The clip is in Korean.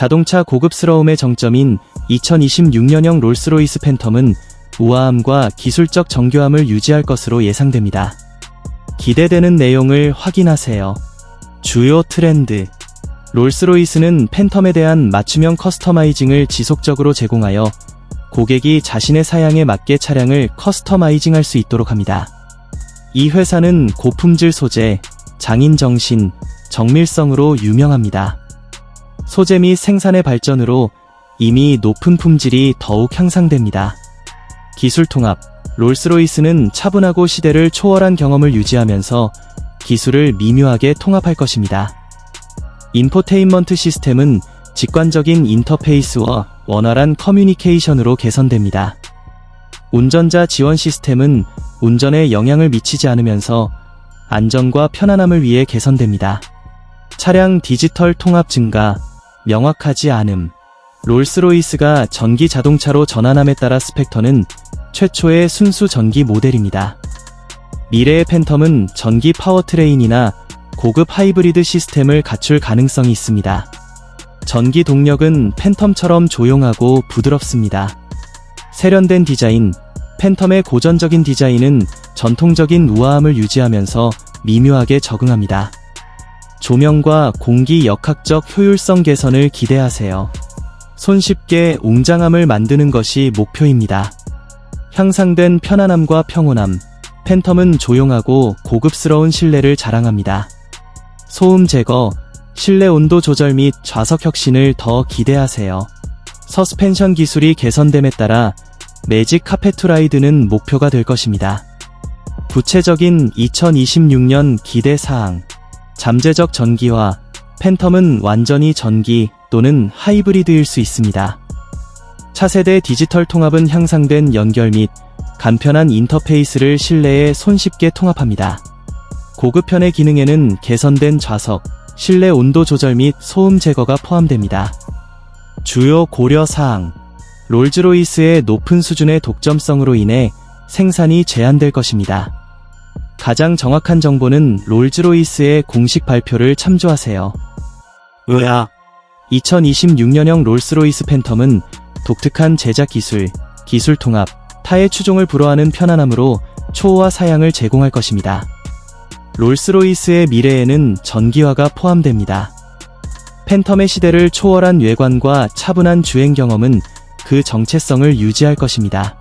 자동차 고급스러움의 정점인 2026년형 롤스로이스 팬텀은 우아함과 기술적 정교함을 유지할 것으로 예상됩니다. 기대되는 내용을 확인하세요. 주요 트렌드 롤스로이스는 팬텀에 대한 맞춤형 커스터마이징을 지속적으로 제공하여 고객이 자신의 사양에 맞게 차량을 커스터마이징할 수 있도록 합니다. 이 회사는 고품질 소재, 장인 정신, 정밀성으로 유명합니다. 소재 및 생산의 발전으로 이미 높은 품질이 더욱 향상됩니다. 기술 통합 롤스로이스는 차분하고 시대를 초월한 경험을 유지하면서 기술을 미묘하게 통합할 것입니다. 인포테인먼트 시스템은 직관적인 인터페이스와 원활한 커뮤니케이션으로 개선됩니다. 운전자 지원 시스템은 운전에 영향을 미치지 않으면서 안전과 편안함을 위해 개선됩니다. 차량 디지털 통합 증가, 명확하지 않음. 롤스로이스가 전기 자동차로 전환함에 따라 스펙터는 최초의 순수 전기 모델입니다. 미래의 팬텀은 전기 파워트레인이나 고급 하이브리드 시스템을 갖출 가능성이 있습니다. 전기 동력은 팬텀처럼 조용하고 부드럽습니다. 세련된 디자인, 팬텀의 고전적인 디자인은 전통적인 우아함을 유지하면서 미묘하게 적응합니다. 조명과 공기 역학적 효율성 개선을 기대하세요. 손쉽게 웅장함을 만드는 것이 목표입니다. 향상된 편안함과 평온함, 팬텀은 조용하고 고급스러운 실내를 자랑합니다. 소음 제거, 실내 온도 조절 및 좌석 혁신을 더 기대하세요. 서스펜션 기술이 개선됨에 따라 매직 카페투라이드는 목표가 될 것입니다. 구체적인 2026년 기대 사항. 잠재적 전기화. 팬텀은 완전히 전기 또는 하이브리드일 수 있습니다. 차세대 디지털 통합은 향상된 연결 및 간편한 인터페이스를 실내에 손쉽게 통합합니다. 고급편의 기능에는 개선된 좌석, 실내 온도 조절 및 소음 제거가 포함됩니다. 주요 고려 사항. 롤즈로이스의 높은 수준의 독점성으로 인해 생산이 제한될 것입니다. 가장 정확한 정보는 롤즈로이스의 공식 발표를 참조하세요. 으아, 2026년형 롤스로이스 팬텀은 독특한 제작 기술, 기술 통합, 타의 추종을 불허하는 편안함으로 초호화 사양을 제공할 것입니다. 롤스로이스의 미래에는 전기화가 포함됩니다. 팬텀의 시대를 초월한 외관과 차분한 주행 경험은 그 정체성을 유지할 것입니다.